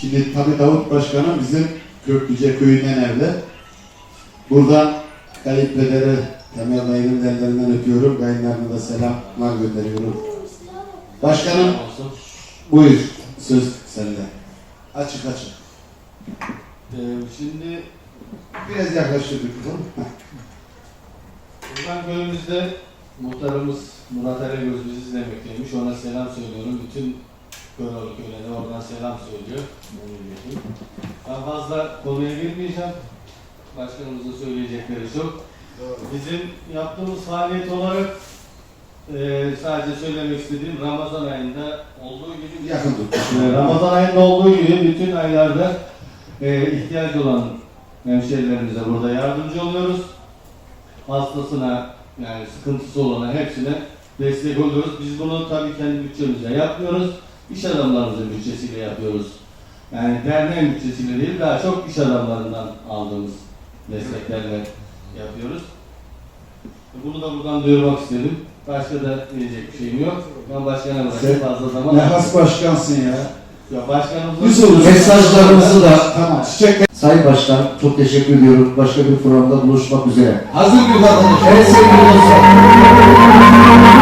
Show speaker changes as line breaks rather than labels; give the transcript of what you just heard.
Şimdi tabii Davut Başkanım bizim Köklüce köyünden evde. Buradan kayınpederi Temel Dayı'nın ellerinden öpüyorum. Kayınlarına da selamlar gönderiyorum. Başkanım buyur söz sende. Açık açık.
Ee, şimdi
Biraz yaklaştırdık.
buradan köyümüzde muhtarımız Murat Eregöz bizi izlemekteymiş. Ona selam söylüyorum. Bütün Köroğlu köylerine oradan selam söylüyor. Ben fazla konuya girmeyeceğim. Başkanımızın söyleyecekleri çok. Bizim yaptığımız faaliyet olarak e, sadece söylemek istediğim Ramazan ayında olduğu gibi
Yakın tut.
Ee, Ramazan ayında olduğu gibi bütün aylarda e, ihtiyaç olan hemşerilerimize burada yardımcı oluyoruz. Hastasına yani sıkıntısı olana hepsine destek oluyoruz. Biz bunu tabii kendi bütçemizle yapmıyoruz. İş adamlarımızın bütçesiyle yapıyoruz. Yani derneğin bütçesiyle değil daha çok iş adamlarından aldığımız desteklerle yapıyoruz. Bunu da buradan duyurmak istedim. Başka da diyecek bir şeyim yok. Ben başkana bırakayım fazla zaman.
Ne has başkansın ya.
Ya başkanımızın
Yusuf
Mesajlarımızı da-
tamam. Çiçek
Sayın Başkan çok teşekkür ediyorum. Başka bir programda buluşmak üzere.
hazır bir vatandaş.
Evet sevgili dostlar.